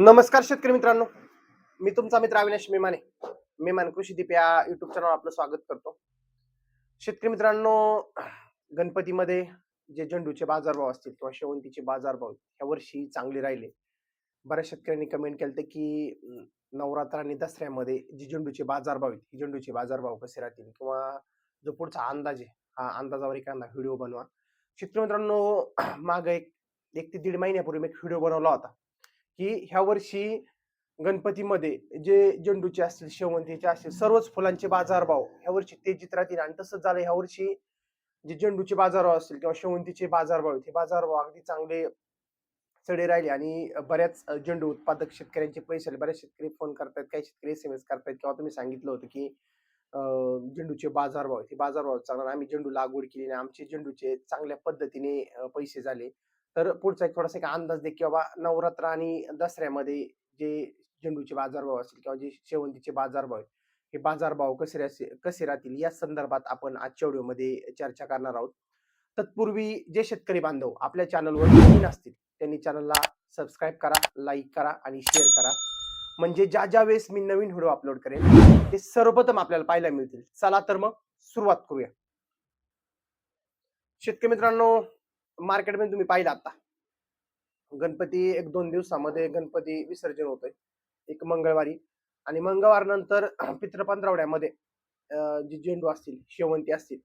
नमस्कार शेतकरी मित्रांनो. मी तुमचा मित्र अविनाश मेमाने. मेमान कृषी दीप या युट्यूब चॅनल आपलं स्वागत करतो. शेतकरी मित्रांनो गणपतीमध्ये जे झेंडूचे बाजारभाव असतील किंवा शेवंतीचे बाजारभाव ह्या वर्षी चांगले राहिले. बऱ्याच शेतकऱ्यांनी कमेंट केलं की नवरात्र आणि दसऱ्यामध्ये जे झेंडूचे बाजारभाव आहेत हे झेंडूचे बाजारभाव कसे राहतील किंवा जो पुढचा अंदाज आहे हा अंदाजावर एखादा व्हिडिओ बनवा. शेतकरी मित्रांनो माग एक एक ते दीड महिन्यापूर्वी मी एक व्हिडिओ बनवला होता. की ह्या वर्षी गणपतीमध्ये जे झेंडूचे असतील शेवंतीचे असतील सर्वच फुलांचे बाजारभाव ह्या वर्षी तेजीत राहतील. आणि तसंच झालं ह्या वर्षी जे झेंडूचे बाजारभाव असतील किंवा शेवंतीचे बाजारभाव आहेत हे बाजारभाव अगदी चांगले चढे राहिले. आणि बऱ्याच झेंडू उत्पादक शेतकऱ्यांचे पैसे आले बऱ्याच शेतकरी फोन करतायत काही शेतकरी एस एम एस करतायत किंवा तुम्ही सांगितलं होतं की झेंडूचे बाजारभाव हे बाजारभाव चांगला. आम्ही झेंडू लागवड केली आणि आमचे झेंडूचे चांगल्या पद्धतीने पैसे झाले. तर पुढचा एक थोडासा एक अंदाज दे की बाबा नवरात्र आणि दसऱ्यामध्ये जे झेंडूचे बाजारभाव असतील किंवा जे शेवंतीचे बाजारभाव आहेत हे बाजारभाव कसे कसे राहतील या संदर्भात आपण आजच्या व्हिडिओमध्ये चर्चा करणार आहोत. तत्पूर्वी जे शेतकरी बांधव आपल्या चॅनलवर नवीन असतील त्यांनी चॅनलला सबस्क्राईब करा लाईक करा आणि शेअर करा. म्हणजे ज्या ज्या वेळेस मी नवीन व्हिडिओ अपलोड करेन ते सर्वप्रथम आपल्याला पाहायला मिळतील. चला तर मग सुरुवात करूया. शेतकरी मित्रांनो मार्केटमध्ये तुम्ही पाहिलं आता. गणपती एक दोन दिवसामध्ये गणपती विसर्जन होतोय. एक मंगळवारी आणि मंगळवार नंतर पित्र पंधरवड्यामध्ये जे झेंडू असतील शेवंती असतील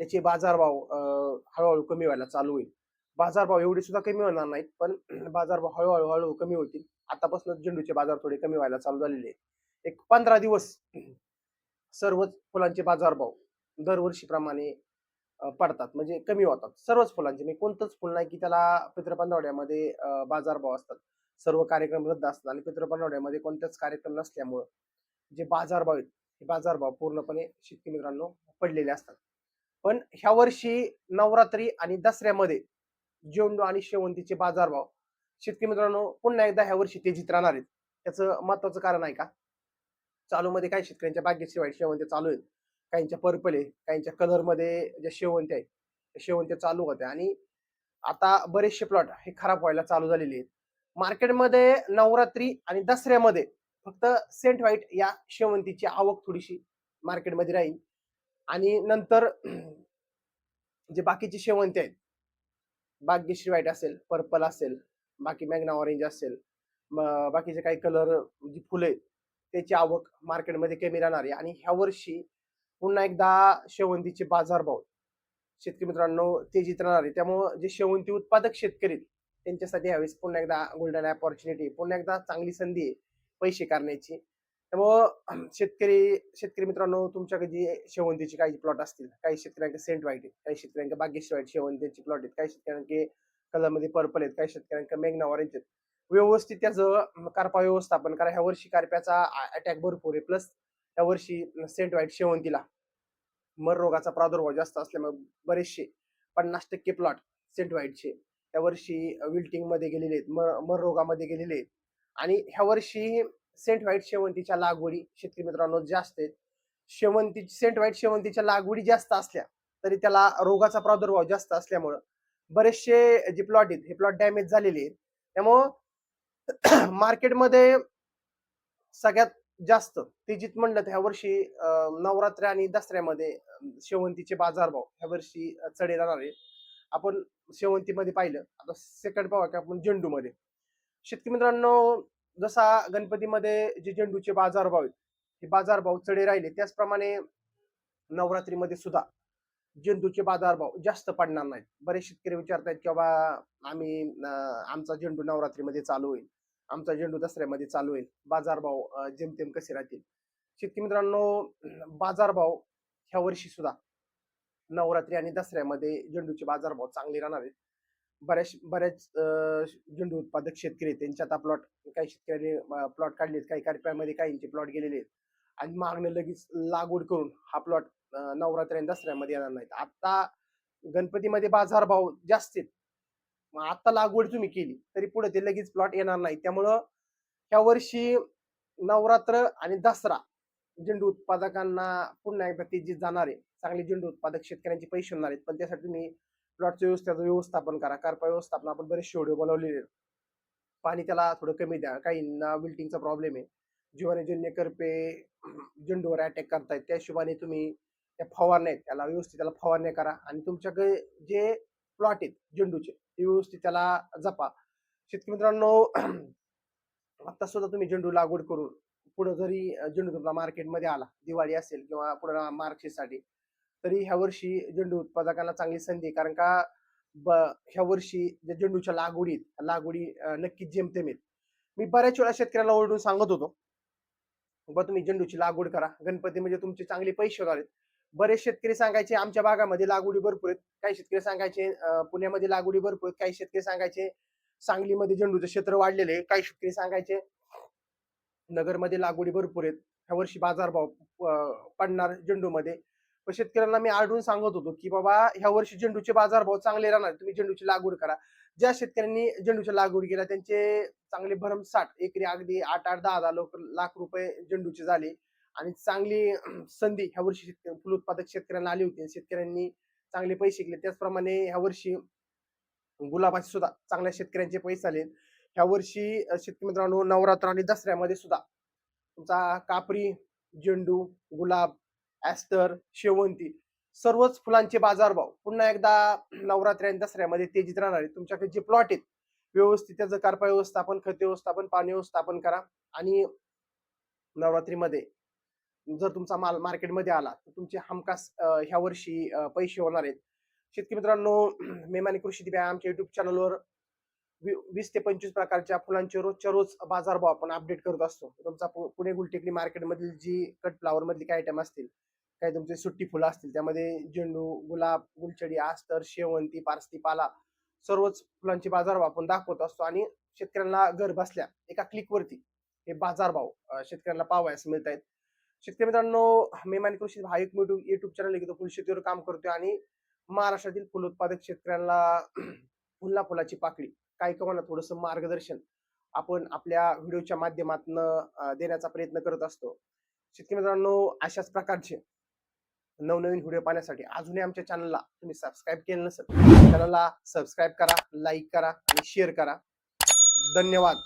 त्याचे बाजारभाव हळूहळू कमी व्हायला चालू होईल. बाजारभाव एवढे सुद्धा कमी होणार नाहीत पण बाजारभाव हळूहळू हळूहळू कमी होतील. आतापासून झेंडूचे बाजार थोडे कमी व्हायला चालू झालेले आहेत. एक पंधरा दिवस सर्वच फुलांचे बाजारभाव दरवर्षीप्रमाणे पडतात म्हणजे कमी होतात. सर्वच फुलांचे मी कोणतंच फुल नाही की त्याला पितृपंधरवड्यामध्ये बाजारभाव असतात. सर्व कार्यक्रम रद्द असतात आणि पितृपंधरवड्यामध्ये कोणताच कार्यक्रम नसल्यामुळं जे बाजारभाव आहेत हे बाजारभाव पूर्णपणे शेतकरी मित्रांनो पडलेले असतात. पण ह्या वर्षी नवरात्री आणि दसऱ्यामध्ये जेवणू आणि शेवंतीचे बाजारभाव शेतकरी मित्रांनो पुन्हा एकदा ह्या वर्षी तेजीत राहणार आहेत. त्याचं महत्वाचं कारण आहे का? चालूमध्ये काही शेतकऱ्यांच्या बागेची वाईट शेवंती चालू आहेत. काहींच्या पर्पल आहे काहींच्या कलरमध्ये ज्या शेवंत्या आहेत शेवंत्या चालू होत्या आणि आता बरेचसे प्लॉट हे खराब व्हायला चालू झालेले आहेत. मार्केटमध्ये नवरात्री आणि दसऱ्यामध्ये फक्त सेंट व्हाईट या शेवंतीची आवक थोडीशी मार्केटमध्ये राहील. आणि नंतर जे बाकीचे शेवंती आहेत भाग्यश्री व्हाईट असेल पर्पल असेल बाकी मॅग्ना ऑरेंज असेल बाकीचे काही कलर जी फुलं आहेत त्याची आवक मार्केटमध्ये कमी राहणार आहे. आणि ह्या वर्षी पुन्हा एकदा शेवंतीचे बाजारभाव. शेतकरी मित्रांनो तेजीत राहणार आहे त्यामुळं जे शेवंती उत्पादक शेतकरी आहेत, त्यांच्यासाठी यावेळेस पुन्हा एकदा गोल्डन अपॉर्च्युनिटी पुन्हा एकदा चांगली संधी आहे पैसे करण्याची त्यामुळं शेतकरी शेतकरी मित्रांनो तुमच्याकडे जे शेवंतीचे काही प्लॉट असतील काही शेतकऱ्यांचे सेंट वाईट आहेत काही शेतकऱ्यांचे बागेश्वर वाईट शेवंतीचे प्लॉट आहेत काही शेतकऱ्यांचे कलरमध्ये पर्पल आहेत काही शेतकऱ्यांचे मेघना ऑरेंज आहेत. व्यवस्थित त्याचं कारपा व्यवस्थापन करा. ह्या वर्षी कारप्याचा अटॅक भरपूर आहे. प्लस या वर्षी सेंट व्हाईट शेवंतीला. मर रोगाचा प्रादुर्भाव जास्त असल्यामुळे बरेचसे पन्नास टक्के प्लॉट सेंट व्हाईटचे. या वर्षी विल्टिंगमध्ये गेलेले आहेत. मर मर रोगामध्ये गेलेले आहेत. आणि ह्या वर्षी सेंट व्हाईट शेवंतीच्या लागवडी शेतकरी मित्रांनो जास्त आहेत. शेवंती सेंट व्हाईट शेवंतीच्या लागवडी जास्त असल्या तरी त्याला रोगाचा प्रादुर्भाव जास्त असल्यामुळं बरेचसे जे प्लॉट आहेत हे प्लॉट डॅमेज झालेले आहेत. त्यामुळं मार्केटमध्ये सगळ्यात जास्त. तेजीत म्हणलं तर ह्या वर्षी नवरात्र आणि दसऱ्यामध्ये शेवंतीचे बाजारभाव ह्या वर्षी चढे राहणार आहे आपण शेवंतीमध्ये पाहिलं. आता सेकंड पाहू की आपण झेंडूमध्ये. शेतकरी मित्रांनो जसा गणपतीमध्ये जे झेंडूचे बाजारभाव आहेत हे बाजारभाव चढे राहिले त्याचप्रमाणे नवरात्रीमध्ये सुद्धा झेंडूचे बाजारभाव जास्त पडणार नाहीत. बरेच शेतकरी विचारतायत की बाबा आम्ही आमचा झेंडू नवरात्रीमध्ये चालू होईल. आमचा झेंडू दसऱ्यामध्ये चालू होईल. बाजारभाव जेमतेम कसे राहतील. शेतकरी मित्रांनो बाजारभाव ह्या वर्षी सुद्धा नवरात्री आणि दसऱ्यामध्ये झेंडूचे बाजारभाव चांगले राहणार आहेत. बऱ्याच बऱ्याच झेंडू उत्पादक शेतकरी आहेत. आता प्लॉट काही शेतकऱ्यांनी प्लॉट काढलेत काही कार्प्यामध्ये काहींचे प्लॉट गेलेले आहेत. आणि मागणं लगेच लागवड करून हा प्लॉट नवरात्री आणि दसऱ्यामध्ये येणार नाहीत. आता गणपतीमध्ये बाजारभाव जास्त आहेत. मग आता लागवड तुम्ही केली तरी पुढे ते लगेच प्लॉट येणार नाही. त्यामुळं ह्या वर्षी नवरात्र आणि दसरा झेंडू उत्पादकांना पुन्हा एकदा तेजीत जाणार आहे चांगले झेंडू उत्पादक शेतकऱ्यांचे पैसे होणार आहेत पण त्यासाठी तुम्ही प्लॉटचं व्यवस्थेचं व्यवस्थापन करा. करपा व्यवस्थापन आपण बरेचसे व्हिडिओ बनवलेले आहेत. पाणी त्याला थोडं कमी द्या. काहींना विल्टिंगचा प्रॉब्लेम आहे. जीवाणूजन्य करपे झेंडूवर अटॅक करतायत. त्या हिशोबाने तुम्ही त्या फवारण्या त्याला व्यवस्थित त्याला फवारण्या करा. आणि तुमच्याकडे जे प्लॉट आहेत झेंडूचे. ते व्यवस्थित त्याला जपा. शेतकरी मित्रांनो आता सुद्धा तुम्ही झेंडू लागवड करून पुढे जरी झेंडू तुमचा मार्केटमध्ये आला दिवाळी असेल किंवा पुढे मार्कशीटसाठी तरी ह्या वर्षी झेंडू उत्पादकांना चांगली संधी कारण का ब ह्या वर्षी ज्या झेंडूच्या लागवडीत लागवडी नक्कीच जेमतेम मी बऱ्याच वेळा शेतकऱ्यांना ओरडून सांगत होतो बा तुम्ही झेंडूची लागवड करा. गणपती म्हणजे तुमचे चांगले पैसे होणार आहेत. बरेच शेतकरी सांगायचे आमच्या भागामध्ये लागवडी भरपूर आहेत. काही शेतकरी सांगायचे पुण्यामध्ये लागवडी भरपूर आहेत. काही शेतकरी सांगायचे सांगलीमध्ये झेंडूचं क्षेत्र वाढलेले आहे. काही शेतकरी सांगायचे नगरमध्ये लागवडी भरपूर आहेत. ह्या वर्षी बाजारभाव पडणार झेंडूमध्ये. पण शेतकऱ्यांना मी आढळून सांगत होतो की बाबा ह्या वर्षी झेंडूचे बाजारभाव चांगले राहणार. तुम्ही झेंडूची लागवड करा. ज्या शेतकऱ्यांनी झेंडूची लागवड केला त्यांचे चांगले भरमसाठ एकरी अगदी आठ आठ दहा दहा लोक लाख रुपये झेंडूचे झाले. आणि चांगली संधी ह्या वर्षी शेतकरी फुल उत्पादक शेतकऱ्यांना आली होती. शेतकऱ्यांनी चांगले पैसे घेतले. त्याचप्रमाणे ह्या वर्षी गुलाबाचे सुद्धा चांगल्या शेतकऱ्यांचे पैसे आले. ह्या वर्षी शेतकरी मित्रांनो नवरात्र आणि दसऱ्यामध्ये सुद्धा तुमचा कापरी झेंडू गुलाब ॲस्टर शेवंती सर्वच फुलांचे बाजारभाव पुन्हा एकदा नवरात्री आणि दसऱ्यामध्ये तेजीत राहणार. आहे तुमच्याकडे जे प्लॉट आहेत व्यवस्थित त्याचं कारपा व्यवस्थापन खत व्यवस्थापन पाणी व्यवस्थापन करा आणि नवरात्रीमध्ये जर तुमचा माल मार्केटमध्ये आला तर तुमचे हमखास ह्या वर्षी पैसे होणार आहेत. शेतकरी मित्रांनो मेमानी कृषी दिव्या आमच्या युट्यूब चॅनलवर वीस ते पंचवीस प्रकारच्या फुलांचे रोजच्या रोज बाजारभाव आपण अपडेट करत असतो. तुमचा पु- पुणे गुलटेकडी मार्केटमधील जी कट फ्लावर मधली काही आयटम असतील काही तुमचे सुट्टी फुलं असतील त्यामध्ये झेंडू गुलाब गुलछडी आस्तर शेवंती पारस्ती पाला सर्वच फुलांचे बाजारभाव आपण दाखवत असतो आणि शेतकऱ्यांना घर बसल्या एका क्लिकवरती हे बाजारभाव शेतकऱ्यांना पाहावयास मिळत आहेत शेतकरी मित्रांनो मेमानी कृषी हा एक युट्यूब चॅनल आहे फुल शेतीवर काम करतोय आणि महाराष्ट्रातील फुल उत्पादक शेतकऱ्यांना फुलना फुलाची पाकळी काही कमाना थोडंसं मार्गदर्शन आपण आपल्या व्हिडिओच्या माध्यमातून देण्याचा प्रयत्न करत असतो. शेतकरी मित्रांनो अशाच प्रकारचे नवनवीन व्हिडिओ पाहण्यासाठी अजूनही आमच्या चॅनलला तुम्ही सबस्क्राईब केलं नसेल चॅनलला सबस्क्राईब करा लाईक करा आणि शेअर करा. धन्यवाद.